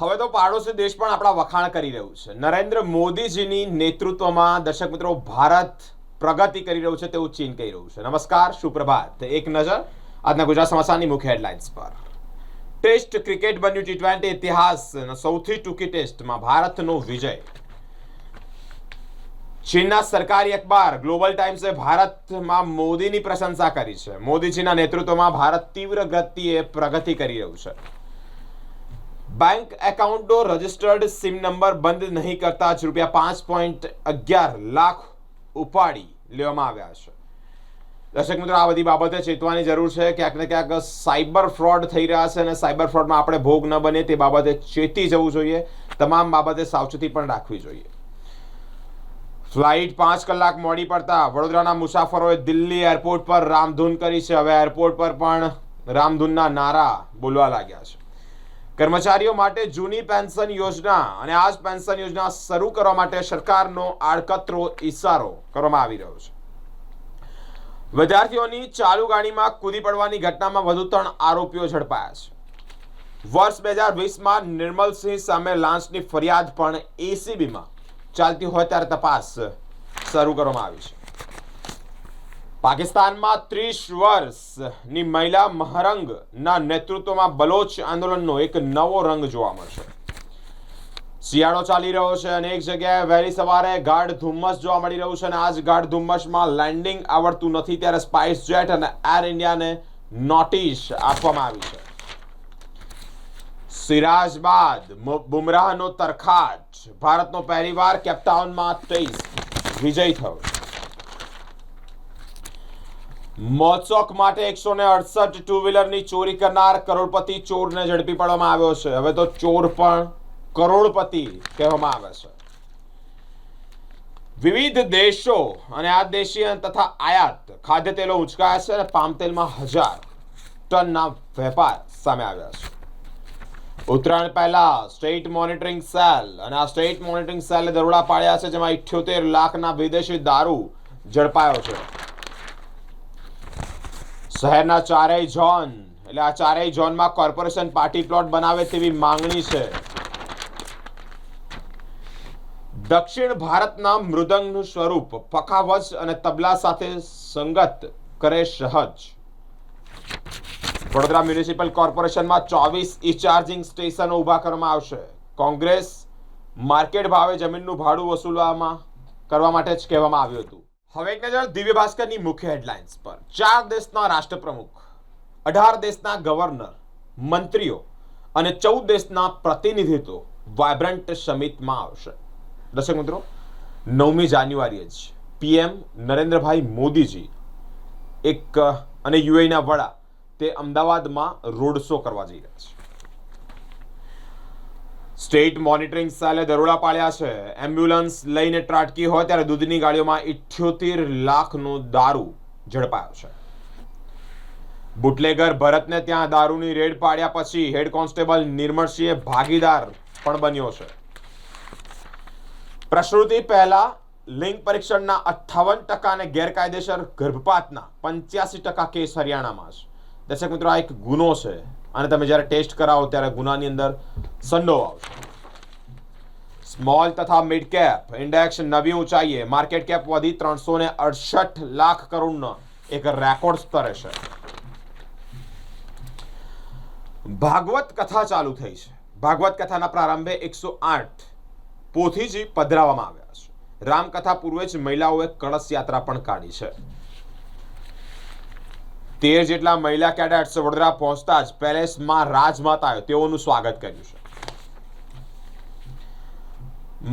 હવે તો પાડોશી દેશ પણ આપણા વખાણ કરી રહ્યું છે. નરેન્દ્ર મોદીજીની નેતૃત્વમાં દર્શક મિત્રો ભારત પ્રગતિ કરી રહ્યું છે તેવું ચીન કહી રહ્યું છે. નમસ્કાર, સુપ્રભાત. એક નજર આજના ગુજરાત સમાચારની મુખ્ય હેડલાઇન્સ પર. ટેસ્ટ ક્રિકેટ બન્યું ટી ટ્વેન્ટી ઇતિહાસ સૌથી ટૂંકી ટેસ્ટમાં ભારતનો વિજય. ચીનના સરકારી અખબાર ગ્લોબલ ટાઈમ્સે ભારતમાં મોદીની પ્રશંસા કરી છે. મોદીજીના નેતૃત્વમાં ભારત તીવ્ર ગતિએ પ્રગતિ કરી રહ્યું છે. બેંક એકાઉન્ટનો રજિસ્ટર્ડ સિમ નંબર બંધ નહીં કરતા જ રૂપિયા પાંચ પોઈન્ટ અગિયાર લાખ ઉપાડી લેવામાં આવ્યા છે. દર્શક મિત્રો, આ બધી બાબતે ચેતવાની જરૂર છે. ક્યાંક ને ક્યાંક સાયબર ફ્રોડ થઈ રહ્યા છે અને સાયબર ફ્રોડમાં આપણે ભોગ ન બને તે બાબતે ચેતી જવું જોઈએ. તમામ બાબતે સાવચેતી પણ રાખવી જોઈએ. ફ્લાઇટ પાંચ કલાક મોડી પડતા વડોદરાના મુસાફરોએ દિલ્હી એરપોર્ટ પર રામધૂન કરી છે. હવે એરપોર્ટ પર પણ રામધૂનના નારા બોલવા લાગ્યા છે. કર્મચારીઓ માટે જૂની પેન્શન યોજના અને આ જ પેન્શન યોજના શરૂ કરવા માટે સરકારનો આડકતરો ઇશારો કરવામાં આવી રહ્યો છે. વિદ્યાર્થીઓની ચાલુ ગાડીમાં કૂદી પડવાની ઘટનામાં વધુ ત્રણ આરોપીઓ ઝડપાયા છે. વર્ષ બે હજાર વીસમાં નિર્મલસિંહ સામે લાંચની ફરિયાદ પણ એસીબીમાં ચાલતી હોય ત્યારે તપાસ શરૂ કરવામાં આવી છે. પાકિસ્તાનમાં ત્રીસ વર્ષની મહિલા મહરંગના નેતૃત્વમાં બલોચ આંદોલનનો એક નવો રંગ જોવા મળશે. શિયાળો ચાલી રહ્યો છે અને એક જગ્યાએ વહેલી સવારે ગાઢ ધુમ્મસ જોવા મળી રહ્યું છે અને આજ ગાઢ ધુમ્મસમાં લેન્ડિંગ આવડતું નથી ત્યારે સ્પાઇસ જેટ અને એર ઇન્ડિયાને નોટિસ આપવામાં આવી છે. સિરાજ બાદ બુમરાહનો તરખાટ. ભારતનો પહેલીવાર કેપટાઉનમાં ટેસ્ટ વિજય થયો છે. મોચોક માટે એકસો ને અડસઠ ટુ વ્હીલરની ચોરી કરનાર કરોડપતિ ચોરને ઝડપી પાડવામાં આવ્યો છે. હવે તો ચોર પણ કરોડપતિ કહેવામાં આવે છે. વિવિધ દેશો અને આ દેશીય તથા આયાત ખાદ્ય તેલો ઉંચકાયા છે અને પામ તેલમાં હજાર ટનના વેપાર સામે આવ્યા છે. ઉત્તરાયણ પહેલા સ્ટેટ મોનિટરિંગ સેલ અને આ સ્ટેટ મોનિટરિંગ સેલે દરોડા પાડ્યા છે, જેમાં ઇઠ્યોતેર લાખના વિદેશી દારૂ ઝડપાયો છે. શહેરના ચારેય ઝોન, એટલે આ ચારેય ઝોનમાં કોર્પોરેશન પાર્ટી પ્લોટ બનાવે તેવી માંગણી છે. દક્ષિણ ભારતના મૃદંગનું સ્વરૂપ પખાવજ અને તબલા સાથે સંગત કરે સહજ. વડોદરા મ્યુનિસિપલ કોર્પોરેશનમાં ચોવીસ ઈ ચાર્જિંગ સ્ટેશનો ઊભા કરવામાં આવશે. કોંગ્રેસ માર્કેટ ભાવે જમીનનું ભાડું વસૂલવામાં કરવા માટે જ કહેવામાં આવ્યું હતું. હવે એક નજર દિવ્ય ભાસ્કરની મુખ્ય હેડલાઇન્સ પર. ચાર દેશના રાષ્ટ્રપ્રમુખ, અઢાર દેશના ગવર્નર, મંત્રીઓ અને ચૌદ દેશના પ્રતિનિધિત્વ વાયબ્રન્ટ સમિટમાં આવશે. દર્શક મિત્રો, નવમી જાન્યુઆરીએ જ પીએમ નરેન્દ્રભાઈ મોદીજી એક, અને યુએના વડા તે અમદાવાદમાં રોડ શો કરવા જઈ રહ્યા છે. સ્ટેટ મોનિટરિંગ સેલે દરોડા પાડ્યા છે. એમ્બ્યુલન્સ લઈને ત્રાટકી હોય ત્યારે દૂધની ગાડીઓમાં ઇઠ્યોતેર લાખનો દારૂ ઝડપાયો છે. બુટલેગર ભરતને ત્યાં દારૂની રેડ પાડ્યા પછી હેડ કોન્સ્ટેબલ નિર્મળસિંહે ભાગીદાર પણ બન્યો છે. પ્રસૂતિ પહેલા લિંગ પરીક્ષણના અઠ્ઠાવન ટકા અને ગેરકાયદેસર ગર્ભપાતના પંચ્યાસી ટકા કેસ હરિયાણામાં છે. દર્શક મિત્રો, આ એક ગુનો છે. અને તમે જ્યારે ટેસ્ટ કરાવો ત્યારે ગુનાની અંદર સંડો આવશે સ્મોલ તથા મિડ કેપ ઇન્ડેક્સ નવી ઊંચાઈએ માર્કેટ કેપ વધી ત્રણસો ને અડસઠ લાખ કરોડનો એક રેકોર્ડ સ્તરે છે. ભાગવત કથા ચાલુ થઈ છે. ભાગવત કથાના પ્રારંભે એકસો આઠ પોથીજી પધરાવવામાં આવ્યા છે. રામકથા પૂર્વે જ મહિલાઓએ કળશ યાત્રા પણ કાઢી છે. તેર જેટલા મહિલા કેડેટ્સ વડોદરા પહોંચતા જ પેલેસમાં રાજમાતાએ તેઓનું સ્વાગત કર્યું છે.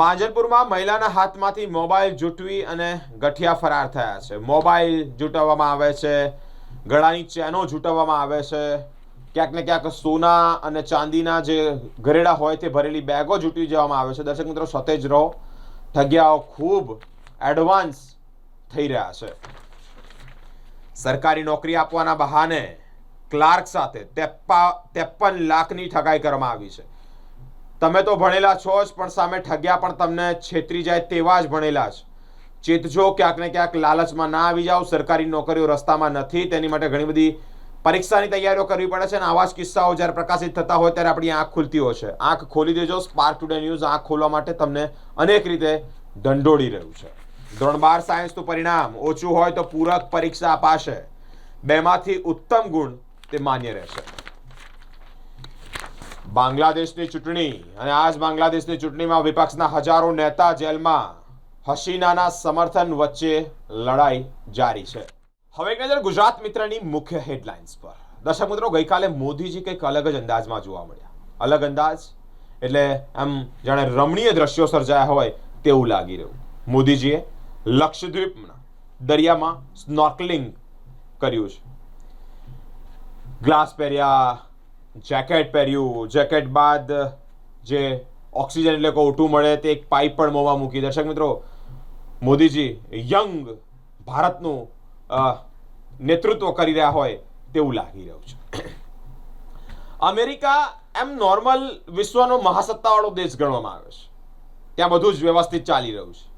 માંજલપુરમાં મહિલાના હાથમાંથી મોબાઈલ જૂટવી અને ગઠિયા ફરાર થયા છે. મોબાઈલ જૂટવવામાં આવે છે, ગળાની ચેનો જૂટવવામાં આવે છે. ક્યાંક ને ક્યાંક સોના અને ચાંદીના જે ઘરેડા હોય તે ભરેલી બેગો જૂટી જવામાં આવે છે. દર્શક મિત્રો, સતેજ રહો. ઠગ્યાઓ ખૂબ એડવાન્સ થઈ રહ્યા છે. સરકારી નોકરી આપવાના બહાને ક્લાર્ક સાથે તેપ્પા ત્રેપન લાખની ઠગાઈ કરવામાં આવી છે. તમે તો ભણેલા છો જ, પણ સામે ઠગ્યા પણ તમને છેતરી જાય તેવા જ ભણેલા જ ચેતજો ક્યાંક ને ક્યાંક લાલચમાં ના આવી જાઓ, સરકારી નોકરીઓ રસ્તામાં નથી, તેની માટે ઘણી બધી પરીક્ષાની તૈયારીઓ કરવી પડે છે અને આવા જ કિસ્સાઓ જ્યારે પ્રકાશિત થતા હોય ત્યારે આપણી આંખ ખુલતી હોય છે. આંખ ખોલી દેજો સ્પાર્ક ટુડે ન્યૂઝ આંખ ખોલવા માટે તમને અનેક રીતે દંડોળી રહ્યું છે. ધોરણ બાર સાયન્સનું પરિણામ ઓછું હોય તો પૂરક પરીક્ષા અપાશે. બેમાંથી ઉત્તમ ગુણ તે માન્ય રહેશે. બાંગ્લાદેશની ચૂંટણી અને આજ બાંગ્લાદેશની ચૂંટણીમાં વિપક્ષના હજારો નેતા જેલમાં હસીનાના સમર્થન વચ્ચે લડાઈ જારી છે. હવે એક નજર ગુજરાત મિત્રની મુખ્ય હેડલાઇન્સ પર. દર્શક મિત્રો, ગઈકાલે મોદીજી કંઈક અલગ જ અંદાજમાં જોવા મળ્યા. અલગ અંદાજ? એટલે આમ જાણે રમણીય દ્રશ્યો સર્જાયા હોય તેવું લાગી રહ્યું. મોદીજીએ લક્ષદ્વીપના દરિયામાં સ્નોર્કલિંગ કર્યું છે. ગ્લાસ પહેર્યા, જેકેટ પહેર્યું. જેકેટ બાદ જે ઓક્સિજન એટલે કોટું મળે તે એક પાઇપ પણ મોંમાં મૂકી. દર્શક મિત્રો, મોદીજી યંગ ભારતનું નેતૃત્વ કરી રહ્યા હોય તેવું લાગી રહ્યું છે. અમેરિકા એમ નોર્મલ વિશ્વનો મહાસત્તાવાળો દેશ ગણવામાં આવે છે. ત્યાં બધું જ વ્યવસ્થિત ચાલી રહ્યું છે.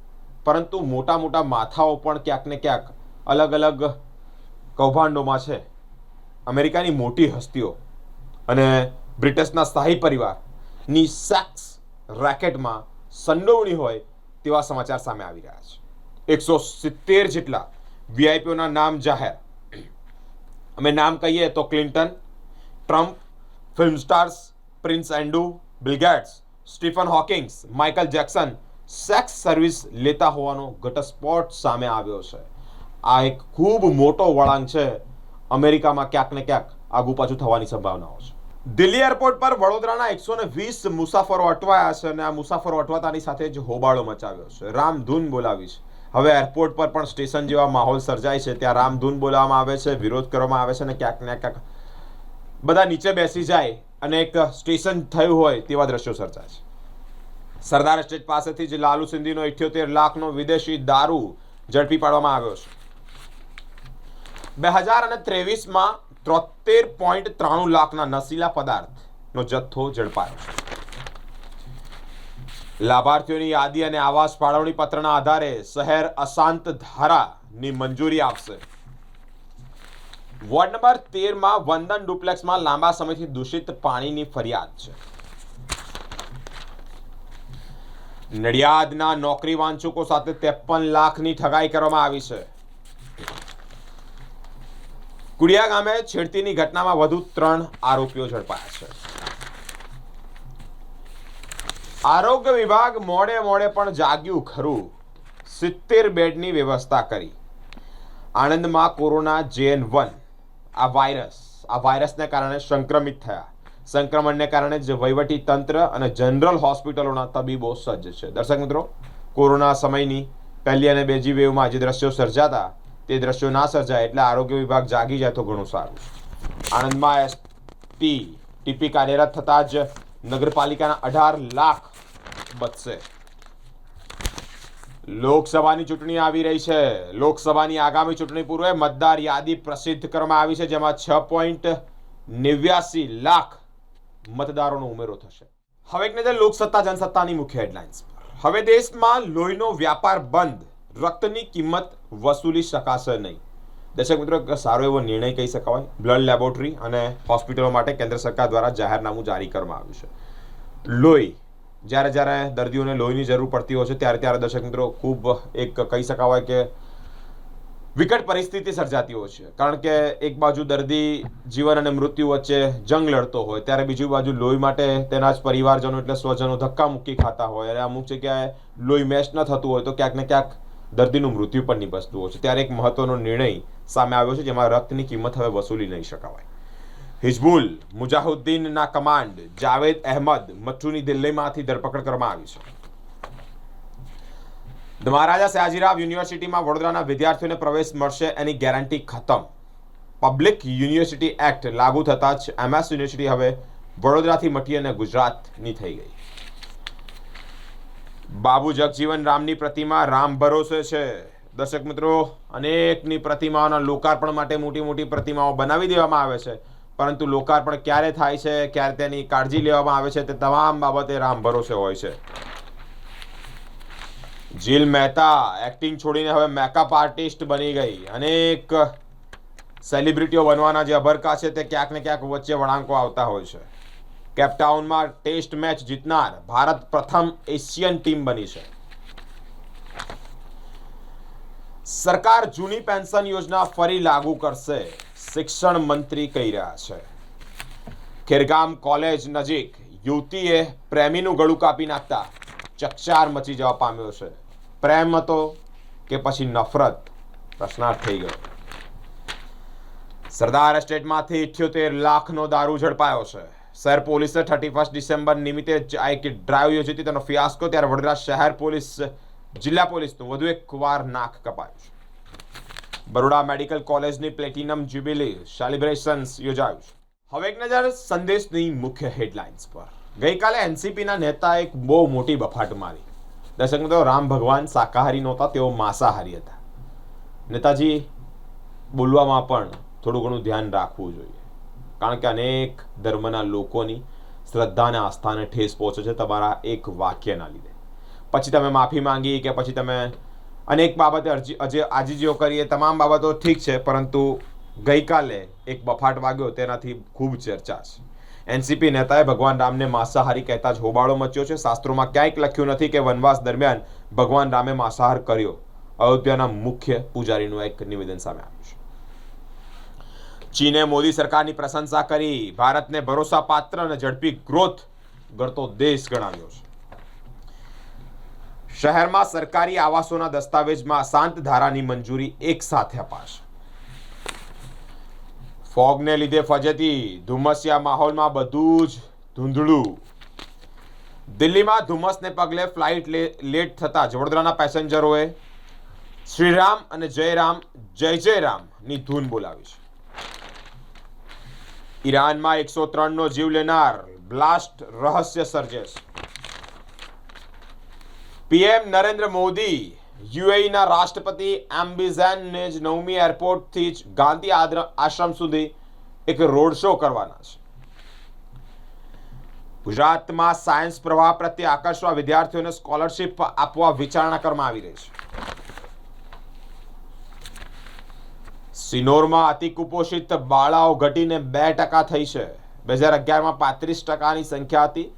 પરંતુ મોટા મોટા માથાઓ પણ ક્યાંક ને ક્યાંક અલગ અલગ કૌભાંડોમાં છે. અમેરિકાની મોટી હસ્તીઓ અને બ્રિટિશના શાહી પરિવારની સેક્સ રેકેટમાં સંડોવણી હોય તેવા સમાચાર સામે આવી રહ્યા છે. એકસો સિત્તેર જેટલા વીઆઈપીઓના નામ જાહેર. અમે નામ કહીએ તો Clinton, Trump film stars prince Andrew Bill Gates Stephen Hawkings, Michael Jackson sex service લેતા હોવાનો ઘટસ્ફોટ સામે આવ્યો છે. આ એક ખૂબ મોટો વળાંક છે. અમેરિકામાં ક્યાંક ને ક્યાંક આગુ પાછું થવાની સંભાવનાઓ છે. દિલ્હી એરપોર્ટ પર વડોદરાના એકસો ને વીસ મુસાફરો અટવાયા છે અને આ મુસાફરો અટવાતાની સાથે જ હોબાળો મચાવ્યો છે. રામધૂન બોલાવી છે. હવે એરપોર્ટ પર પણ સ્ટેશન જેવા માહોલ સર્જાય છે. ત્યાં રામધૂન બોલાવવામાં આવે છે, વિરોધ કરવામાં આવે છે અને ક્યાંક ને ક્યાંક બધા નીચે બેસી જાય અને એક સ્ટેશન થયું હોય તેવા દ્રશ્યો સર્જાય છે. સરદાર સ્ટેટ પાસેથી જ લાલુ સિંધીનો ઇઠ્યોતેર લાખનો વિદેશી દારૂ ઝડપી પાડવામાં આવ્યો છે. બે હજાર અને ત્રેવીસમાં ત્રોતેર પોઈન્ટ ત્રાણું લાખના નશીલા પદાર્થનો જથ્થો ઝડપાયો છે. લાભાર્થીઓની યાદી અને આવાસ ફાળવણી પત્રના આધારે શહેર અશાંત ધારાની મંજૂરી આપશે. વોર્ડ નંબર તેરમાં વંદન ડુપ્લેક્સમાં લાંબા સમયથી દૂષિત પાણીની ફરિયાદ છે. નડિયાદના નોકરી વાંચુકો સાથે ત્રેપન લાખની ઠગાઈ કરવામાં આવી છે. કુડિયા ગામે છેડતીની ઘટનામાં વધુ ત્રણ આરોપીઓ ઝડપાયા છે. આરોગ્ય વિભાગ મોડે મોડે પણ જાગ્યું ખરું. સિત્તેર બેડની વ્યવસ્થા કરી. આણંદમાં કોરોના જેન વન. આ વાયરસ, આ વાયરસને કારણે સંક્રમિત થયા. સંક્રમણને કારણે જ વહીવટી તંત્ર અને જનરલ હોસ્પિટલોના તબીબો સજ્જ છે. દર્શક મિત્રો, કોરોના સમયની પહેલી અને બીજી વેવમાં જે દ્રશ્યો સર્જાતા, તે દ્રશ્યો ના સર્જાય એટલે આરોગ્ય વિભાગ જાગી જાય તો ઘણું સારું. આણંદમાં એસટી ટીપી કાર્યરત થતાં જ નગરપાલિકાના અઢાર લાખ બચશે. લોકસભાની ચૂંટણી આવી રહી છે. લોકસભાની આગામી ચૂંટણી પૂર્વે મતદાર યાદી પ્રસિદ્ધ કરવામાં આવી છે, જેમાં છ પોઈન્ટ નેવ્યાસી લાખ મતદારોનો ઉમેરો થશે. હવે એક નજર લોકસત્તા જનસત્તાની મુખ્ય હેડલાઇન્સ પર. હવે દેશમાં લોહીનો વ્યાપાર બંધ, રક્તની કિંમત વસૂલી શકાશે નહીં. દર્શક મિત્રો સારો એવો નિર્ણય કહી શકાય. બ્લડ લેબોરેટરી અને હોસ્પિટલો માટે કેન્દ્ર સરકાર દ્વારા જાહેરનામું જારી કરવામાં આવ્યું છે. લોહી, જ્યારે જ્યારે દર્દીઓને લોહીની જરૂર પડતી હોય છે, ત્યારે ત્યારે દર્શક મિત્રો ખૂબ એક કહી શકાવાય કે વિકટ પરિસ્થિતિ સર્જાતી હોય છે. કારણ કે એક બાજુ દર્દી જીવન અને મૃત્યુ વચ્ચે જંગ લડતો હોય, ત્યારે બીજી બાજુ લોહી માટે તેના જ પરિવારજનો એટલે સ્વજનો ધક્કા મૂકી ખાતા હોય. અને અમુક જગ્યાએ લોહી મેચ ન થતું હોય તો ક્યાંક ને ક્યાંક દર્દીનું મૃત્યુ પણ નિપજતું હોય છે. ત્યારે એક મહત્વનો નિર્ણય સામે આવ્યો છે, જેમાં રક્તની કિંમત હવે વસૂલી નહીં શકાવાય. હિઝબુલ મુજાહુદ્દીનના કમાન્ડ જાવેદ અહેમદ મચ્છુની દિલ્હીમાંથી ધરપકડ કરવામાં આવી છે. મહારાજા સયાજીરાવ યુનિવર્સિટીમાં વડોદરાના વિદ્યાર્થીઓને પ્રવેશ મળશે એની ગેરંટી ખતમ. પબ્લિક યુનિવર્સિટી એક્ટ લાગુ થતાં જ એમએસ યુનિવર્સિટી હવે વડોદરાથી મટી અને ગુજરાતની થઈ ગઈ. બાબુ જગજીવન રામની પ્રતિમા રામ ભરોસે છે. દર્શક મિત્રો, અનેકની પ્રતિમાઓના લોકાર્પણ માટે મોટી મોટી પ્રતિમાઓ બનાવી દેવામાં આવે છે. પરંતુ લોકાર્પણ ક્યારે થાય છે, ક્યારે તેની કાળજી લેવામાં આવે છે, તે તમામ બાબતે રામ ભરોસે હોય છે. જીલ મહેતા એક્ટિંગ છોડીને હવે મેકઅપ આર્ટિસ્ટ બની ગઈ. અનેક સેલિબ્રિટીઓ બનવાના જે અભરકા છે તે ક્યાંક ને ક્યાંક વચ્ચે વળાંકો આવતા હોય છે. કેપટાઉનમાં ટેસ્ટ મેચ જીતનાર ભારત પ્રથમ એશિયન ટીમ બની છે. સરકાર જૂની પેન્શન યોજના ફરી લાગુ કરશે, શિક્ષણ મંત્રી કહી રહ્યા છે. ખેરગામ કોલેજ નજીક યુવતીએ પ્રેમીનું ગળું કાપી નાખતા ચકચાર મચી જવા પામ્યો છે. પ્રેમ હતો કે પછી નફરત? પ્રશ્નાર્થ થઈ ગયો. સરદાર એસ્ટેટમાંથી ઇઠ્યોતેર લાખનો દારૂ ઝડપાયો છે. શહેર પોલીસે થર્ટી ફર્સ્ટ ડિસેમ્બર નિમિત્તે એક ડ્રાઈવ યોજી હતી. તેનો ફિયાસ્કો ત્યારે વડોદરા શહેર પોલીસ, જિલ્લા પોલીસનું વધુ એક વાર નાક કપાયું છે. બરોડા મેડિકલ કોલેજની પ્લેટિનમ જ્યુબિલી સેલિબ્રેશન્સ યોજાયું છે. હવે એક નજર સંદેશની મુખ્ય હેડલાઇન્સ પર. ગઈકાલે એનસીપીના નેતા એક બહુ મોટી બફાટ મારી. દર્શક મિત્રો, રામ ભગવાન શાકાહારી નહોતા, તેઓ માંસાહારી હતા. નેતાજી, બોલવામાં પણ થોડું ઘણું ધ્યાન રાખવું જોઈએ. કારણ કે અનેક ધર્મના લોકોની શ્રદ્ધા અને આસ્થાને ઠેસ પહોંચે છે તમારા એક વાક્યના લીધે. પછી તમે માફી માંગી કે પછી તમે અનેક બાબતે અરજી આજીજીઓ કરીએ તમામ બાબતો ઠીક છે, પરંતુ ગઈકાલે એક બફાટ વાગ્યો, તેનાથી ખૂબ ચર્ચા છે. એનસીપી નેતાએ ભગવાન રામને માંસાહારી કહેતા જ હોબાળો મચ્યો છે. શાસ્ત્રોમાં ક્યાંય લખ્યું નથી કે વનવાસ દરમિયાન ભગવાન રામે માંસાહાર કર્યો. અયોધ્યાના મુખ્ય પૂજારીનું એક નિવેદન સામે આવ્યું છે. ચીને મોદી સરકારની પ્રશંસા કરી. ભારતને ભરોસાપાત્ર અને ઝડપી ગ્રોથ ગણતો દેશ ગણાવ્યો છે. શહેરમાં સરકારી આવાસોના દસ્તાવેજમાં શાંત ધારાની મંજૂરી એક સાથે અપાશે. ફોગને લીધે ફજતી ધુમ્મસિયા માહોલમાં બધું જ ધૂંધળું. દિલ્હીમાં ધુમ્મસને પગલે ફ્લાઇટ લેટ થતા જ વડોદરાના પેસેન્જરોએ શ્રીરામ અને જયરામ, જય જય રામની ધૂન બોલાવી છે. ઈરાનમાં એકસો ત્રણનો જીવ લેનાર બ્લાસ્ટ રહસ્ય સર્જેશ પીએમ નરેન્દ્ર મોદી યુએઈના રાષ્ટ્રપતિ એમ્બિઝેનને જ નવમી એરપોર્ટથી જ ગાંધી આશ્રમ સુધી એક રોડ શો કરવાના છે. ગુજરાતમાં સાયન્સ પ્રવાહ પ્રત્યે આકર્ષવા વિદ્યાર્થીઓને સ્કોલરશિપ આપવા વિચારણા કરવામાં આવી રહી છે. સિનોરમાં અતિ કુપોષિત બાળાઓ ઘટીને બે ટકા થઈ છે. બે હજાર અગિયારમાં પાંત્રીસ ટકાની સંખ્યા હતી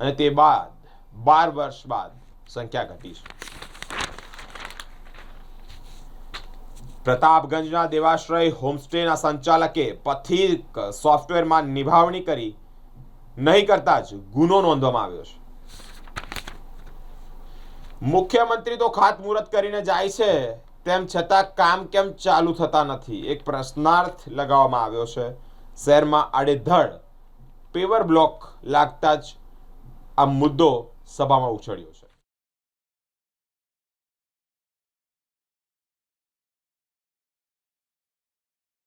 અને તે બાદ, બાર વર્ષ બાદ સંખ્યા ઘટી છે. પ્રતાપગંજના દેવાશ્રય હોમસ્ટેના સંચાલકે પથિક સોફ્ટવેરમાં નિભાવણી કરી. નહીં કરતા જ ગુનો નોંધવામાં આવ્યો છે. મુખ્યમંત્રી તો ખાતમુહૂર્ત કરીને જાય છે. તેમ છતાં કામ કેમ ચાલુ થતા નથી? એક પ્રશ્નાર્થ લગાવવામાં આવ્યો છે. શહેરમાં આડેધડ પેવર બ્લોક લાગતા જ આ મુદ્દો સભામાં ઉછળ્યો છે.